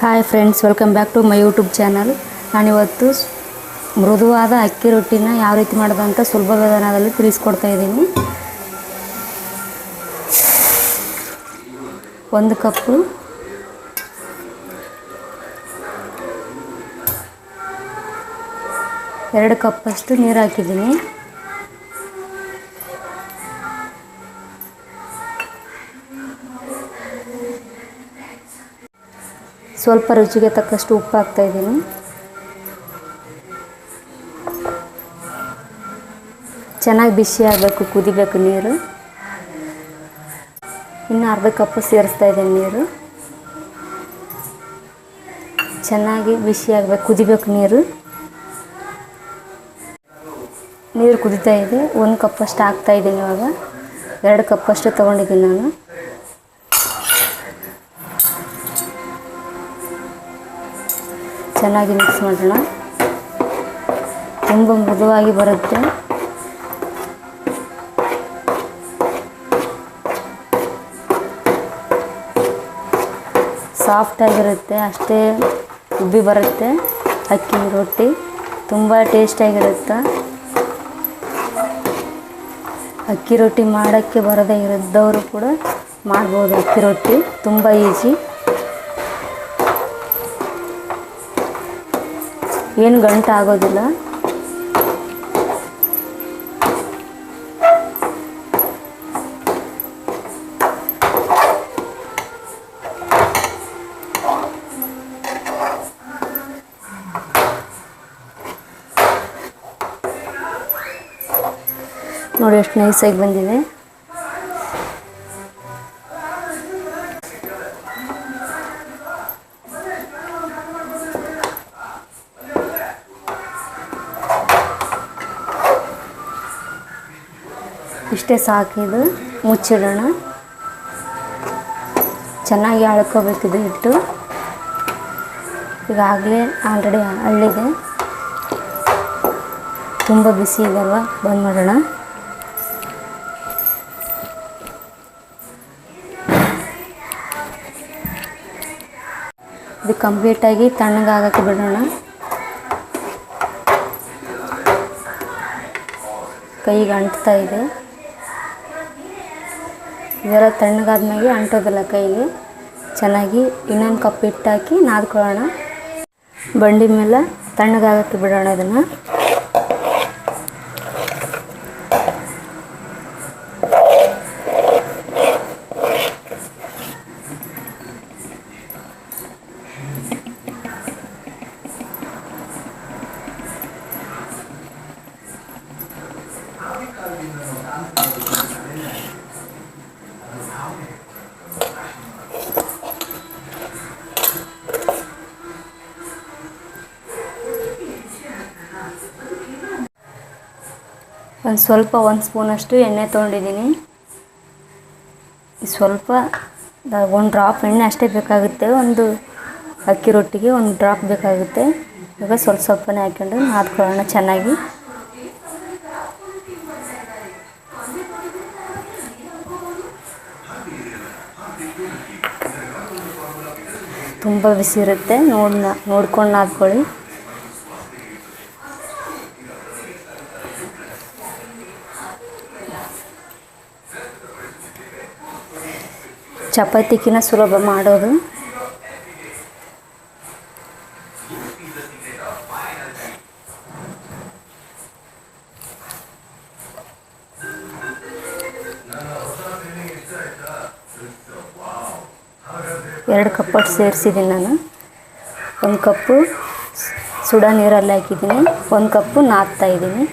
Hi friends welcome back to my YouTube channel ನಾನಿವತ್ತು ಮೃದುವಾದ ಅಕ್ಕಿ ರೊಟ್ಟಿನ ಯಾವ ರೀತಿ ಮಾಡೋದು ಅಂತ ಸುಲಭ ವಿಧಾನದಲ್ಲಿ ತಿಳಿಸ್ಕೊಡ್ತಾ ಇದ್ದೀನಿ. ಒಂದು ಕಪ್ಪು ಎರಡು ಕಪ್ಪಷ್ಟು ನೀರು ಹಾಕಿದ್ದೀನಿ. ಸ್ವಲ್ಪ ರುಚಿಗೆ ತಕ್ಕಷ್ಟು ಉಪ್ಪು ಹಾಕ್ತಾ ಇದ್ದೀನಿ. ಚೆನ್ನಾಗಿ ಬಿಸಿ ಆಗಬೇಕು, ಕುದಿಬೇಕು ನೀರು. ಇನ್ನು ಅರ್ಧ ಕಪ್ಪು ಸೇರಿಸ್ತಾ ಇದ್ದೀನಿ ನೀರು. ಚೆನ್ನಾಗಿ ಬಿಸಿ ಆಗಬೇಕು, ಕುದಿಬೇಕು ನೀರು. ನೀರು ಕುದಿತಾ ಇದೆ, ಒಂದು ಕಪ್ಪಷ್ಟು ಹಾಕ್ತಾ ಇದ್ದೀನಿ ಇವಾಗ. ಎರಡು ಕಪ್ಪಷ್ಟು ತೊಗೊಂಡಿದ್ದೀನಿ ನಾನು. ಚೆನ್ನಾಗಿ ಮಿಕ್ಸ್ ಮಾಡೋಣ. ತುಂಬ ಮೃದುವಾಗಿ ಬರುತ್ತೆ. ಸಾಫ್ಟಾಗಿರುತ್ತೆ ಅಷ್ಟೇ ಉಬ್ಬಿ ಬರುತ್ತೆ. ಅಕ್ಕಿ, ರೊಟ್ಟಿ ತುಂಬ ಟೇಸ್ಟಾಗಿರುತ್ತೆ ಅಕ್ಕಿ ರೊಟ್ಟಿ ಮಾಡೋಕ್ಕೆ ಬರದೇ ಇರೋದವರು ಕೂಡ ಮಾಡ್ಬೋದು ಅಕ್ಕಿ ರೊಟ್ಟಿ. ತುಂಬ ಈಸಿ ಏನು ಗಂಟು ಆಗೋದಿಲ್ಲ. ನೋಡಿ ಎಷ್ಟು ನೈಸಾಗಿ ಬಂದಿದೆ. ಇಷ್ಟೇ ಸಾಕಿದು ಮುಚ್ಚಿಡೋಣ. ಚೆನ್ನಾಗಿ ಅಳ್ಕೋಬೇಕಿದು ಹಿಟ್ಟು. ಈಗಾಗಲೇ ಆಲ್ರೆಡಿ ಹಳ್ಳಿದೆ ತುಂಬ ಬಿಸಿ ಇದಲ್ವ? ಬಂದ್ ಮಾಡೋಣ. ಇದು ಕಂಪ್ಲೀಟಾಗಿ ತಣ್ಣಗಾಗಕ್ಕೆ ಬಿಡೋಣ. ಕೈಗೆ ಅಂಟ್ತಾ ಇದೆ. ಇದೆಲ್ಲ ತಣ್ಣಗಾದ್ಮೇಲೆ ಅಂಟೋದಿಲ್ಲ ಕೈಗೆ ಚೆನ್ನಾಗಿ ಇನ್ನೊಂದು ಕಪ್ ಹಿಟ್ಟಾಕಿ ನಾದ್ಕೊಳ್ಳೋಣ. ಬಂಡಿ ಮೇಲೆ ತಣ್ಣಗಾಗಕ್ಕೆ ಬಿಡೋಣ ಇದನ್ನು. ಒಂದು ಸ್ವಲ್ಪ ಒಂದು ಸ್ಪೂನಷ್ಟು ಎಣ್ಣೆ ತೊಗೊಂಡಿದ್ದೀನಿ. ಸ್ವಲ್ಪ ಒಂದು ಡ್ರಾಪ್ ಎಣ್ಣೆ ಅಷ್ಟೇ ಬೇಕಾಗುತ್ತೆ. ಒಂದು ಅಕ್ಕಿ ರೊಟ್ಟಿಗೆ ಒಂದು ಡ್ರಾಪ್ ಬೇಕಾಗುತ್ತೆ. ಇವಾಗ ಸ್ವಲ್ಪ ಸ್ವಲ್ಪನೇ ಹಾಕ್ಕೊಂಡು ನಾದ್ಕೊಳ್ಳೋಣ ಚೆನ್ನಾಗಿ. ತುಂಬ ಬಿಸಿ ಇರುತ್ತೆ ನೋಡಿ, ನೋಡ್ಕೊಂಡು ನಾದ್ಕೊಳ್ಳಿ. ಚಪಾತಿಕಿನ ಸುಲಭ ಮಾಡೋದು. ಎರಡು ಕಪ್ಪಟ್ಟು ಸೇರಿಸಿದ್ದೀನಿ ನಾನು. ಒಂದು ಕಪ್ಪು ಸುಡ ನೀರಲ್ಲಿ ಹಾಕಿದ್ದೀನಿ. ಒಂದು ಕಪ್ಪು ನಾದ್ತಾ ಇದ್ದೀನಿ.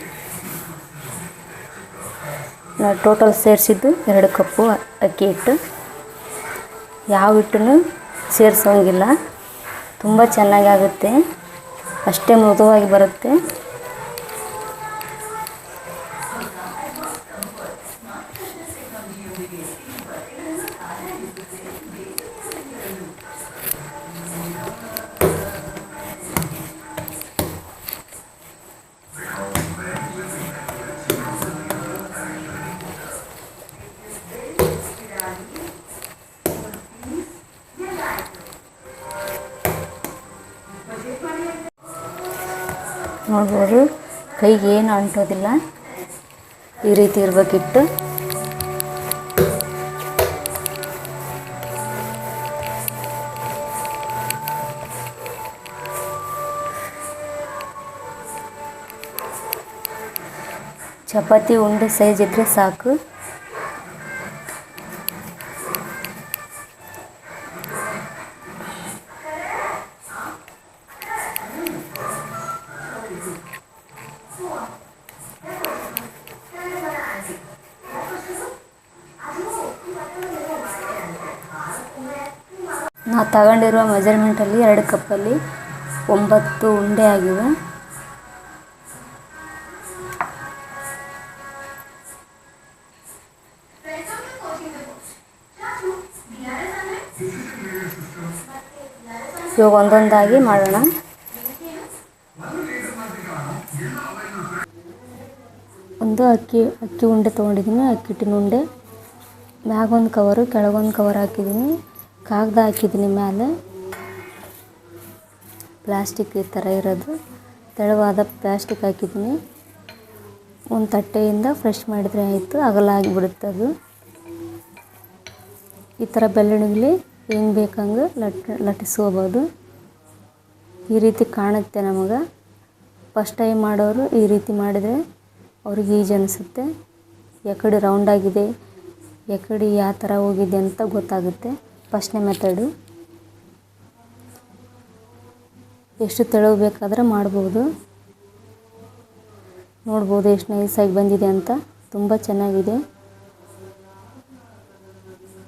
ನಾನು ಟೋಟಲ್ ಸೇರಿಸಿದ್ದು ಎರಡು ಕಪ್ಪು ಅಕ್ಕಿ ಹಿಟ್ಟು. ಯಾವ ಹಿಟ್ಟನ್ನು ಸೇರಿಸೋಂಗಿಲ್ಲ. ತುಂಬ ಚೆನ್ನಾಗಿ ಆಗುತ್ತೆ ಅಷ್ಟೇ ಮೃದುವಾಗಿ ಬರುತ್ತೆ. ನೋಡ್ಬೋದು ಕೈಗೆ ಏನು ಅಂಟೋದಿಲ್ಲ. ಈ ರೀತಿ ಇರಬೇಕಿತ್ತು ಚಪಾತಿ ಉಂಡೆ ಸೈಜ್ ಇದ್ದರೆ ಸಾಕು. ತಗೊಂಡಿರುವ ಮೆಜರ್ಮೆಂಟಲ್ಲಿ ಎರಡು ಕಪ್ಪಲ್ಲಿ ಒಂಬತ್ತು ಉಂಡೆ ಆಗಿವೆ. ಇವಾಗ ಒಂದೊಂದಾಗಿ ಮಾಡೋಣ. ಒಂದು ಅಕ್ಕಿ ಅಕ್ಕಿ ಉಂಡೆ ತೊಗೊಂಡಿದ್ದೀನಿ ಅಕ್ಕಿ ಹಿಟ್ಟಿನ ಉಂಡೆ ಮ್ಯಾಗೊಂದು ಕವರು, ಕೆಳಗೊಂದು ಕವರ್ ಹಾಕಿದ್ದೀನಿ. ಕಾಗದ ಹಾಕಿದ್ದೀನಿ ಮ್ಯಾಲೆ. ಪ್ಲಾಸ್ಟಿಕ್ ಈ ಥರ ಇರೋದು. ತೆಳುವಾದ ಪ್ಲಾಸ್ಟಿಕ್ ಹಾಕಿದ್ದೀನಿ ಒಂದು ತಟ್ಟೆಯಿಂದ ಫ್ರೆಶ್ ಮಾಡಿದರೆ ಆಯಿತು, ಅಗಲ ಆಗಿಬಿಡುತ್ತೆ ಅದು. ಈ ಥರ ಬೆಳ್ಳಣಿಗ್ಲಿ ಹೆಂಗೆ ಬೇಕಂಗೆ ಲಟ್, ಲಟ್ಟಿಸ್ಕೋಬೋದು. ಈ ರೀತಿ ಕಾಣುತ್ತೆ ನಮಗೆ. ಫಸ್ಟ್ ಟೈಮ್ ಮಾಡೋರು ಈ ರೀತಿ ಮಾಡಿದರೆ ಅವ್ರಿಗೆ ಈಜಿ ಅನಿಸುತ್ತೆ. ಯಾಕಡೆ ರೌಂಡಾಗಿದೆ ಯಾಕಡೆ ಯಾವ ಥರ ಹೋಗಿದೆ ಅಂತ ಗೊತ್ತಾಗುತ್ತೆ. ಫಸ್ಟ್ನೇ ಮೆಥಡು. ಎಷ್ಟು ತೆಳು ಬೇಕಾದರೆ ಮಾಡ್ಬೋದು. ನೋಡ್ಬೋದು ಎಷ್ಟು ನೈಸಾಗಿ ಬಂದಿದೆ ಅಂತ. ತುಂಬ ಚೆನ್ನಾಗಿದೆ.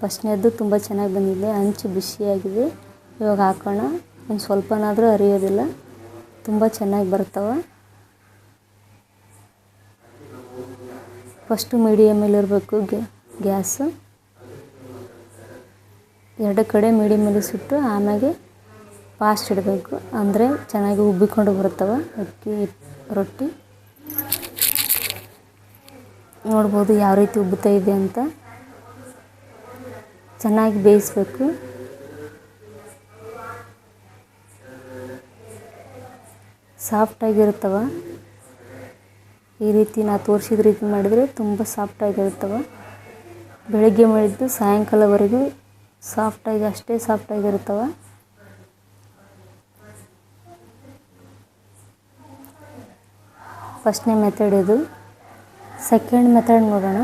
ಫಸ್ಟ್ನೇದ್ದು ತುಂಬ ಚೆನ್ನಾಗಿ ಬಂದಿದೆ. ಹಂಚು ಬಿಸಿಯಾಗಿದೆ. ಇವಾಗ ಹಾಕೋಣ. ಒಂದು ಸ್ವಲ್ಪನಾದರೂ ಅರಿಯೋದಿಲ್ಲ ತುಂಬ ಚೆನ್ನಾಗಿ ಬರ್ತವೆ. ಫಸ್ಟು ಮೀಡಿಯಮಲ್ಲಿರಬೇಕು ಗ್ಯಾಸು. ಎರಡು ಕಡೆ ಮೀಡಿಯಮಲ್ಲಿ ಸುಟ್ಟು ಆಮೇಲೆ ಫಾಸ್ಟ್ ಇಡಬೇಕು. ಅಂದರೆ ಚೆನ್ನಾಗಿ ಉಬ್ಬಿಕೊಂಡು ಬರ್ತವೆ ಅಕ್ಕಿ, ರೊಟ್ಟಿ. ನೋಡ್ಬೋದು ಯಾವ ರೀತಿ ಉಬ್ಬುತ್ತಾ ಇದೆ ಅಂತ. ಚೆನ್ನಾಗಿ ಬೇಯಿಸ್ಬೇಕು. ಸಾಫ್ಟಾಗಿರ್ತವೆ ಈ ರೀತಿ ನಾ ತೋರಿಸಿದ ರೀತಿ ಮಾಡಿದರೆ ತುಂಬ ಸಾಫ್ಟಾಗಿರ್ತವೆ ಬೆಳಗ್ಗೆ ಮಾಡಿದ್ದು ಸಾಯಂಕಾಲವರೆಗೂ ಸಾಫ್ಟಾಗಿ ಅಷ್ಟೇ ಸಾಫ್ಟಾಗಿರ್ತವೆ ಫಸ್ಟ್ನೇ ಮೆಥಡ್ ಇದು. ಸೆಕೆಂಡ್ ಮೆಥಡ್ ನೋಡೋಣ.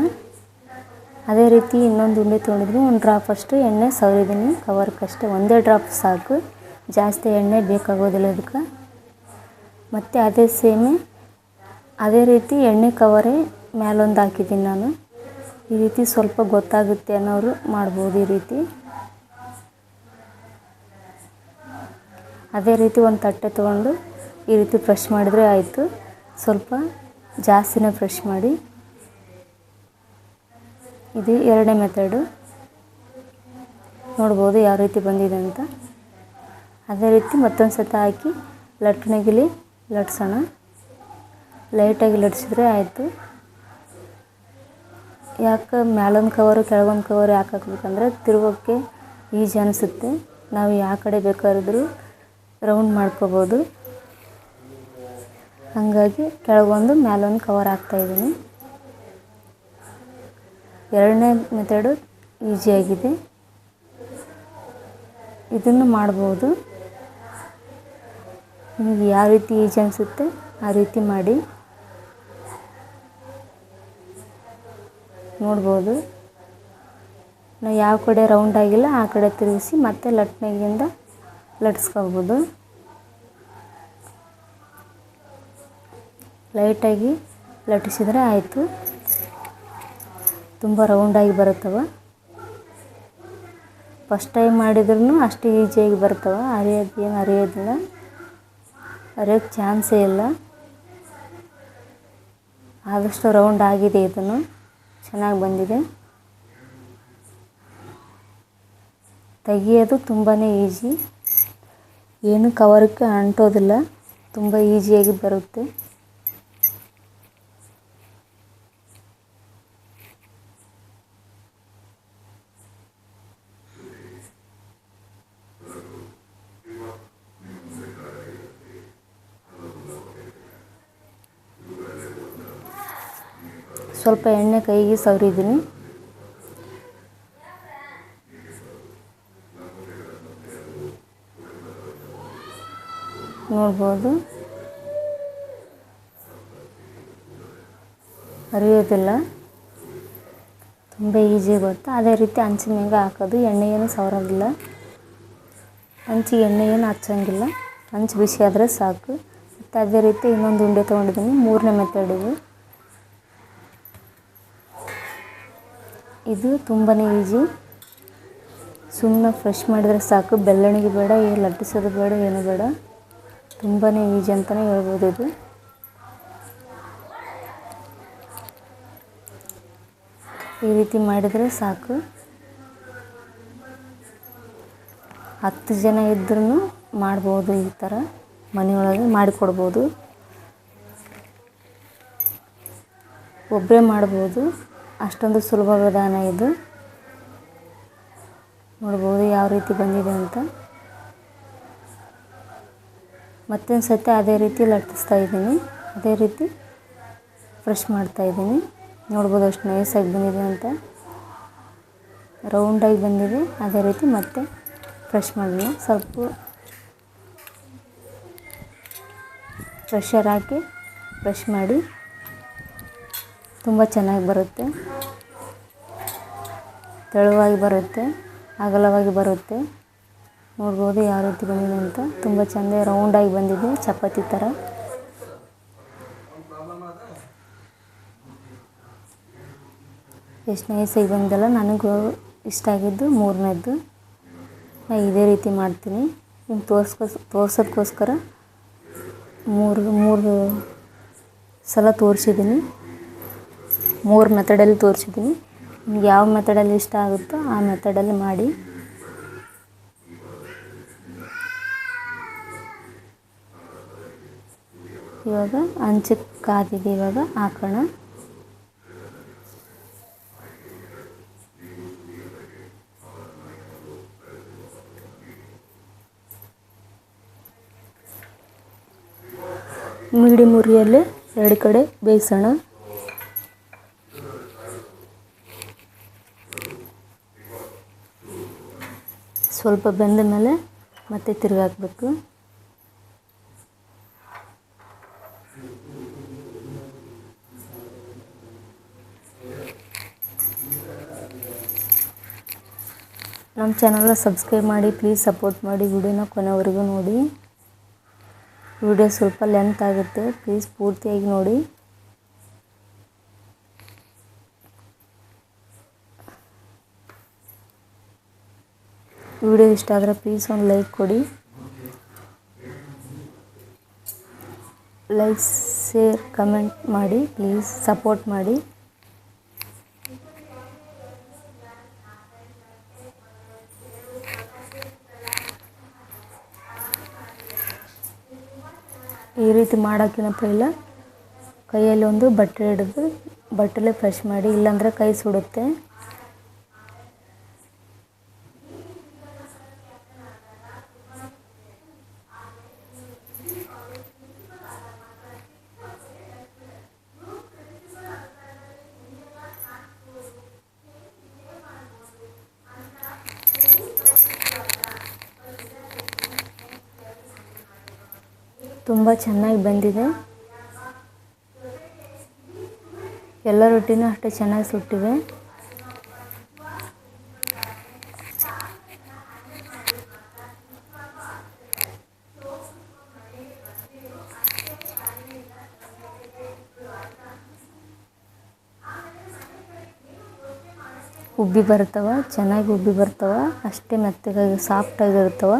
ಅದೇ ರೀತಿ ಇನ್ನೊಂದು ಉಂಡೆ ತೊಗೊಂಡಿದ್ರು ಒಂದು ಡ್ರಾಪ್ ಅಷ್ಟು ಎಣ್ಣೆ ಸವರಿದ್ದೀನಿ ಕವರ್ಕಷ್ಟೇ ಒಂದೇ ಡ್ರಾಪ್ ಸಾಕು. ಜಾಸ್ತಿ ಎಣ್ಣೆ ಬೇಕಾಗೋದಿಲ್ಲ ಅದಕ್ಕೆ ಮತ್ತು ಅದೇ ಸೇಮೆ ಅದೇ ರೀತಿ ಎಣ್ಣೆ ಕವರೇ ಮೇಲೊಂದು ಹಾಕಿದ್ದೀನಿ ನಾನು. ಈ ರೀತಿ ಸ್ವಲ್ಪ ಗೊತ್ತಾಗುತ್ತೆ ಅನ್ನೋರು ಮಾಡ್ಬೋದು ಈ ರೀತಿ. ಅದೇ ರೀತಿ ಒಂದು ತಟ್ಟೆ ತೊಗೊಂಡು ಈ ರೀತಿ ಫ್ರೆಶ್ ಮಾಡಿದರೆ ಆಯಿತು. ಸ್ವಲ್ಪ ಜಾಸ್ತಿನೇ ಫ್ರೆಶ್ ಮಾಡಿ. ಇದು ಎರಡನೇ ಮೆಥಡು ನೋಡ್ಬೋದು ಯಾವ ರೀತಿ ಬಂದಿದೆ ಅಂತ. ಅದೇ ರೀತಿ ಮತ್ತೊಂದು ಸತ ಹಾಕಿ ಲಟ್ಟಣಗಿಲಿ ಲಟ್ಸೋಣ. ಲೈಟಾಗಿ ಲಟ್ಸಿದ್ರೆ ಆಯಿತು. ಯಾಕೆ ಮ್ಯಾಲೊಂದು ಕವರು ಕೆಳಗೊಂದು ಕವರು ಯಾಕೆ ಹಾಕ್ಬೇಕಂದ್ರೆ ತಿರುಗೋಕ್ಕೆ ಈಜಿ ಅನಿಸುತ್ತೆ. ನಾವು ಯಾವ ಕಡೆ ಬೇಕಾದ್ರೂ ರೌಂಡ್ ಮಾಡ್ಕೋಬೋದು. ಹಾಗಾಗಿ ಕೆಳಗೊಂದು ಮ್ಯಾಲೊಂದು ಕವರ್ ಹಾಕ್ತಾಯಿದ್ದೀನಿ ಎರಡನೇ ಮೆಥಡು ಈಸಿಯಾಗಿದೆ ಇದನ್ನು ಮಾಡ್ಬೋದು. ನಿಮಗೆ ಯಾವ ರೀತಿ ಈಜಿ ಅನಿಸುತ್ತೆ ಆ ರೀತಿ ಮಾಡಿ. ನೋಡ್ಬೋದು. ನಾವು ಯಾವ ಕಡೆ ರೌಂಡ್ ಆಗಿಲ್ಲ ಆ ಕಡೆ ತಿರುಗಿಸಿ ಮತ್ತೆ ಲಟ್ನೆಗಿಂದ ಲಟ್ಸ್ಕೊಬೋದು ಲೈಟಾಗಿ ಲಟ್ಟಿಸಿದರೆ ಆಯಿತು. ತುಂಬ ರೌಂಡಾಗಿ ಬರುತ್ತವೆ. ಫಸ್ಟ್ ಟೈಮ್ ಮಾಡಿದ್ರೂ ಅಷ್ಟು ಈಜಿಯಾಗಿ ಬರ್ತವೆ. ಅರಿಯೋದು ಏನು ಅರಿಯೋದಿಲ್ಲ ಅರಿಯೋಕ್ಕೆ ಚಾನ್ಸೇ ಇಲ್ಲ. ಆದಷ್ಟು ರೌಂಡ್ ಆಗಿದೆ ಇದನ್ನು. ಚೆನ್ನಾಗಿ ಬಂದಿದೆ. ತೆಗಿಯೋದು ತುಂಬಾ ಈಸಿ. ಏನು ಕವರಕ್ಕೆ ಅಂಟೋದಿಲ್ಲ. ತುಂಬ ಈಜಿಯಾಗಿ ಬರುತ್ತೆ. ಸ್ವಲ್ಪ ಎಣ್ಣೆ ಕೈಗೆ ಸವರಿದ್ದೀನಿ. ನೋಡ್ಬೋದು. ಅರಿಯೋದಿಲ್ಲ ತುಂಬ ಈಸಿ ಬರುತ್ತೆ ಅದೇ ರೀತಿ ಹಂಚಿನ ಮ್ಯಾಗ ಹಾಕೋದು. ಎಣ್ಣೆ ಏನು ಸವರೋದಿಲ್ಲ. ಎಣ್ಣೆ ಏನು ಹಚ್ಚಂಗಿಲ್ಲ. ಹಂಚು ಬಿಸಿ ಆದರೆ ಸಾಕು. ಮತ್ತು ಅದೇ ರೀತಿ ಇನ್ನೊಂದು ಉಂಡೆ ತೊಗೊಂಡಿದ್ದೀನಿ. ಮೂರನೇ ಮೆಥಡ್ ಇದು. ಇದು ತುಂಬಾ ಈಸಿ ಸುಮ್ಮನೆ ಫ್ರೆಶ್ ಮಾಡಿದರೆ ಸಾಕು. ಬೆಲ್ಲಣಿಗೆ ಬೇಡ ಏನು ಲಟ್ಟಿಸೋದು ಬೇಡ, ಏನು ಬೇಡ. ತುಂಬಾ ಈಜಿ ಅಂತಲೇ ಹೇಳ್ಬೋದು ಇದು. ಈ ರೀತಿ ಮಾಡಿದರೆ ಸಾಕು. ಹತ್ತು ಜನ ಇದ್ರೂ ಮಾಡ್ಬೋದು ಈ ಥರ. ಮನೆಯೊಳಗೆ ಮಾಡಿಕೊಡ್ಬೋದು. ಒಬ್ಬರೇ ಮಾಡ್ಬೋದು. ಅಷ್ಟೊಂದು ಸುಲಭ ವಿಧಾನ ಇದು. ನೋಡ್ಬೋದು ಯಾವ ರೀತಿ ಬಂದಿದೆ ಅಂತ. ಮತ್ತೊಂದು ಸತಿ ಅದೇ ರೀತಿ ಲಟ್ಟಿಸ್ತಾ ಇದ್ದೀನಿ. ಅದೇ ರೀತಿ ಫ್ರೆಶ್ ಮಾಡ್ತಾ ಇದ್ದೀನಿ. ನೋಡ್ಬೋದು ಅಷ್ಟು ನೈಸಾಗಿ ಬಂದಿದೆ ಅಂತ. ರೌಂಡಾಗಿ ಬಂದಿದೆ. ಅದೇ ರೀತಿ ಮತ್ತೆ ಫ್ರೆಶ್ ಮಾಡೋಣ ಸ್ವಲ್ಪ ಪ್ರೆಷರ್ ಹಾಕಿ ಫ್ರೆಶ್ ಮಾಡಿ ತುಂಬ ಚೆನ್ನಾಗಿ ಬರುತ್ತೆ. ತೆಳುವಾಗಿ ಬರುತ್ತೆ. ಅಗಲವಾಗಿ ಬರುತ್ತೆ. ನೋಡ್ಬೋದು ಯಾವ ರೀತಿ ಬಂದಿದೆ ಅಂತ. ತುಂಬ ಚೆಂದ ರೌಂಡಾಗಿ ಬಂದಿದೆ, ಚಪಾತಿ ಥರ ಎಷ್ಟು ನೈಸಾಗಿ ಬಂದಲ್ಲ, ನನಗೂ ಇಷ್ಟ ಆಗಿದ್ದು ಮೂರನೇದ್ದು. ನಾ ಇದೇ ರೀತಿ ಮಾಡ್ತೀನಿ. ನಿಮ್ಗೆ ತೋರ್ಸ್ಕೋಸ್ ತೋರ್ಸೋದಕ್ಕೋಸ್ಕರ ಮೂರು ಮೂರು ಸಲ ತೋರಿಸಿದ್ದೀನಿ. ಮೂರು ಮೆಥಡಲ್ಲಿ ತೋರಿಸಿದ್ದೀನಿ. ನಿಮ್ಗೆ ಯಾವ ಮೆಥಡಲ್ಲಿ ಇಷ್ಟ ಆಗುತ್ತೋ ಆ ಮೆಥಡಲ್ಲಿ ಮಾಡಿ. ಇವಾಗ ಹಂಚಕ್ಕೆ ಕಾದಿದೆ ಇವಾಗ ಹಾಕೋಣ ಮೀಡಿ ಮುರಿಯಲ್ಲಿ ಎರಡು ಕಡೆ ಬೇಯಿಸೋಣ. ಸ್ವಲ್ಪ ಬೆಂದ ಮೇಲೆ ಮತ್ತೆ ತಿರುಗಾಕಬೇಕು. ನಮ್ಮ ಚಾನಲ್ನ ಸಬ್ಸ್ಕ್ರೈಬ್ ಮಾಡಿ ಪ್ಲೀಸ್ ಸಪೋರ್ಟ್ ಮಾಡಿ ವಿಡಿಯೋನ ಕೊನೆವರೆಗೂ ನೋಡಿ. ವಿಡಿಯೋ ಸ್ವಲ್ಪ ಲೆಂತ್ ಆಗುತ್ತೆ ಪ್ಲೀಸ್ ಪೂರ್ತಿಯಾಗಿ ನೋಡಿ. ವಿಡಿಯೋ ಇಷ್ಟ ಆದರೆ ಪ್ಲೀಸ್ ಒಂದು ಲೈಕ್ ಕೊಡಿ. ಲೈಕ್ ಶೇರ್ ಕಮೆಂಟ್ ಮಾಡಿ ಪ್ಲೀಸ್ ಸಪೋರ್ಟ್ ಮಾಡಿ. ರೀತಿ ಮಾಡೋಕ್ಕಿಂತ ಇಲ್ಲ ಕೈಯಲ್ಲಿ ಒಂದು ಬಟ್ಟೆ ಹಿಡಿದು ಬಟ್ಟೆಲೆ ಫ್ರೆಶ್ ಮಾಡಿ ಇಲ್ಲಾಂದರೆ ಕೈ ಸುಡುತ್ತೆ. ತುಂಬ ಚೆನ್ನಾಗಿ ಬಂದಿದೆ. ಎಲ್ಲ ರೊಟ್ಟಿನೂ ಅಷ್ಟೇ ಚೆನ್ನಾಗಿ ಸುಟ್ಟಿವೆ. ಉಬ್ಬಿ ಬರ್ತಾವ, ಚೆನ್ನಾಗಿ ಉಬ್ಬಿ ಬರ್ತಾವ, ಅಷ್ಟೇ ಮೆತ್ತಗಾಗಿ ಸಾಫ್ಟಾಗಿರ್ತಾವ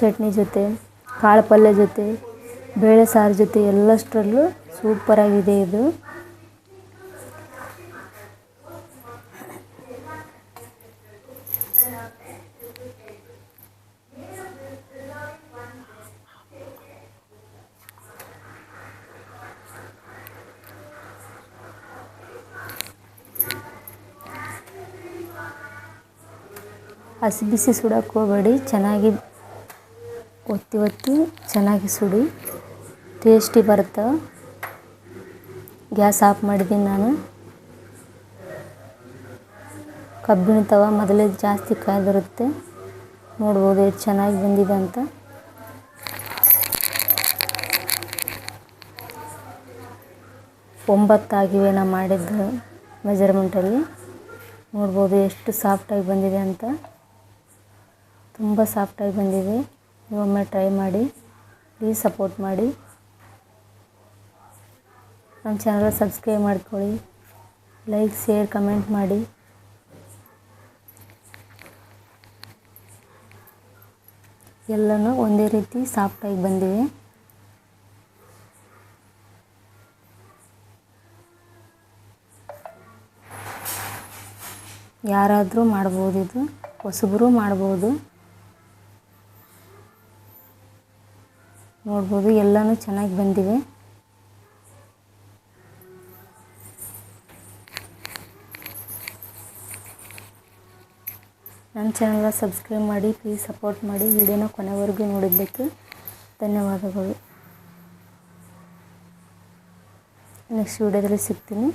ಚಟ್ನಿ ಜೊತೆ ಕಾಳು ಪಲ್ಯ ಜೊತೆ, ಬೇಳೆ ಸಾರು ಜೊತೆ ಎಲ್ಲಷ್ಟರಲ್ಲೂ ಸೂಪರಾಗಿದೆ ಇದು. ಹಸಿ ಬಿಸಿ ಸುಡೋಕ್ಕೆ ಹೋಗಬೇಡಿ, ಚೆನ್ನಾಗಿ ಒತ್ತಿ ಒತ್ತಿ ಚೆನ್ನಾಗಿ ಸುಡಿ. ಟೇಸ್ಟಿ ಬರುತ್ತೆ. ಗ್ಯಾಸ್ ಆಫ್ ಮಾಡಿದ್ದೀನಿ ನಾನು. ಕಬ್ಬಿಣ ತವ ಮೊದಲೇ ಜಾಸ್ತಿ ಕಾಯ್ದಿರುತ್ತೆ ನೋಡ್ಬೋದು ಎಷ್ಟು ಚೆನ್ನಾಗಿ ಬಂದಿದೆ ಅಂತ. ಒಂಬತ್ತಾಗಿವೆ ನಾ ಮಾಡಿದ್ದು ಮೆಜರ್ಮೆಂಟಲ್ಲಿ ನೋಡ್ಬೋದು ಎಷ್ಟು ಸಾಫ್ಟಾಗಿ ಬಂದಿದೆ ಅಂತ. ತುಂಬ ಸಾಫ್ಟಾಗಿ ಬಂದಿದೆ. ನೀವೊಮ್ಮೆ ಟ್ರೈ ಮಾಡಿ ಪ್ಲೀಸ್ ಸಪೋರ್ಟ್ ಮಾಡಿ. ನಮ್ಮ ಚಾನಲ್ ಸಬ್ಸ್ಕ್ರೈಬ್ ಮಾಡ್ಕೊಳ್ಳಿ ಲೈಕ್ ಶೇರ್ ಕಮೆಂಟ್ ಮಾಡಿ. ಎಲ್ಲನೂ ಒಂದೇ ರೀತಿ ಸಾಫ್ಟಾಗಿ ಬಂದಿವೆ. ಯಾರಾದರೂ ಮಾಡ್ಬೋದು ಇದು, ಹೊಸಬರು ಮಾಡ್ಬೋದು. ನೋಡ್ಬೋದು, ಎಲ್ಲನೂ ಚೆನ್ನಾಗಿ ಬಂದಿವೆ. ನನ್ನ ಚಾನಲ್ನ ಸಬ್ಸ್ಕ್ರೈಬ್ ಮಾಡಿ ಪ್ಲೀಸ್ ಸಪೋರ್ಟ್ ಮಾಡಿ, ವಿಡಿಯೋನ ಕೊನೆವರೆಗೂ ನೋಡಿದ್ದಕ್ಕೆ ಧನ್ಯವಾದಗಳು. ನೆಕ್ಸ್ಟ್ ವಿಡಿಯೋದಲ್ಲಿ ಸಿಗ್ತೀನಿ.